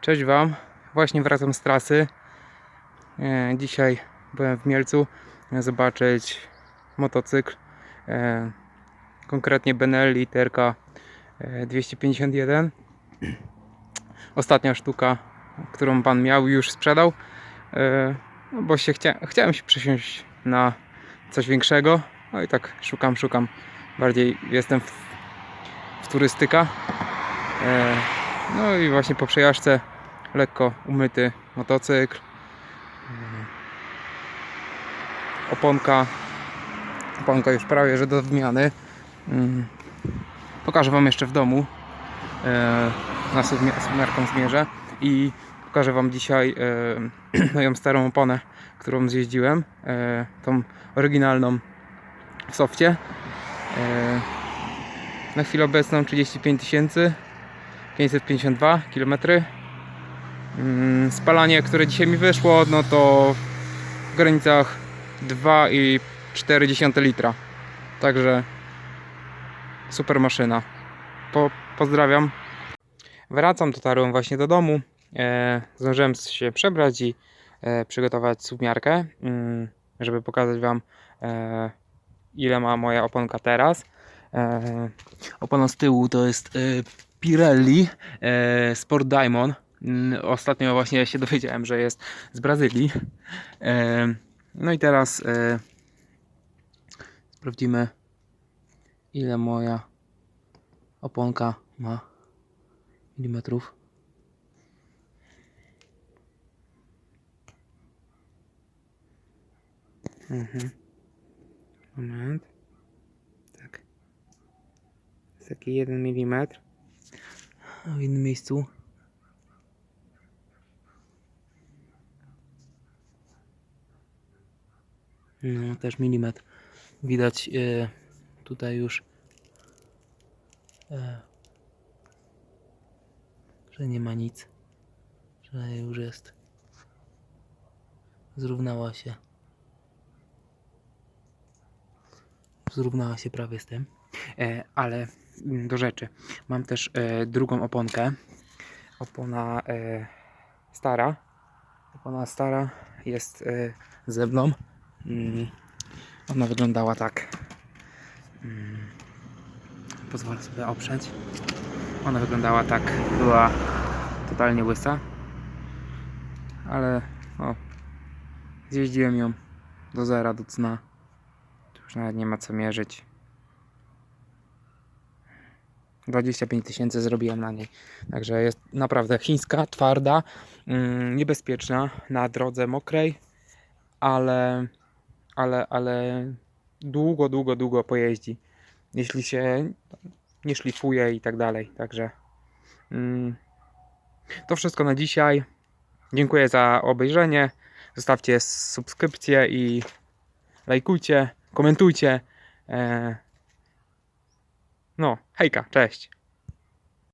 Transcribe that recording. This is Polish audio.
Cześć Wam. Właśnie wracam z trasy. E, dzisiaj byłem w Mielcu e, zobaczyć motocykl. E, konkretnie Benelli TRK e, 251. Ostatnia sztuka, którą Pan miał już sprzedał. No bo się chcia, chciałem się przesiąść na coś większego. No i tak szukam, szukam. Bardziej jestem w, w turystyka. No i właśnie po przejażdżce lekko umyty motocykl. Oponka. Oponka już prawie że do wymiany. Mm. Pokażę Wam jeszcze w domu. E, na suwmiarką zmierzę i pokażę Wam dzisiaj e, moją starą oponę, którą zjeździłem. E, tą oryginalną w softie. Na chwilę obecną 35 tysięcy 552 km. Mm, Spalanie, które dzisiaj mi wyszło, no to w granicach 2,4 litra. Także super maszyna. Po, pozdrawiam. Wracam, dotarłem właśnie do domu. E, zdążyłem się przebrać i e, przygotować suwmiarkę, mm, żeby pokazać Wam e, ile ma moja oponka teraz. E, opona z tyłu to jest e, Pirelli e, Sport Diamond. Mm, Ostatnio właśnie się dowiedziałem, że jest z Brazylii. E, no i teraz e, sprawdzimy ile moja oponka ma milimetrów. Mhm. Moment. Tak. Jest taki 1 milimetr. W innym miejscu. No, też milimetr. Widać e, tutaj już, e, że nie ma nic. Że już jest. Zrównała się. Zrównała się prawie z tym. E, ale do rzeczy. Mam też e, drugą oponkę. Opona e, stara. Opona stara jest e, ze mną. Mm, ona wyglądała tak. Mm, pozwolę sobie oprzeć. Ona wyglądała tak. Była totalnie łysa. Ale o, zjeździłem ją do zera, do cna. Tu już nawet nie ma co mierzyć. 25 tysięcy zrobiłem na niej. Także jest naprawdę chińska, twarda, mm, niebezpieczna na drodze mokrej, ale, ale, ale długo, długo, długo pojeździ. Jeśli się nie szlifuje i tak dalej. Także mm, to wszystko na dzisiaj. Dziękuję za obejrzenie. Zostawcie subskrypcję i lajkujcie, komentujcie. No, hejka, cześć.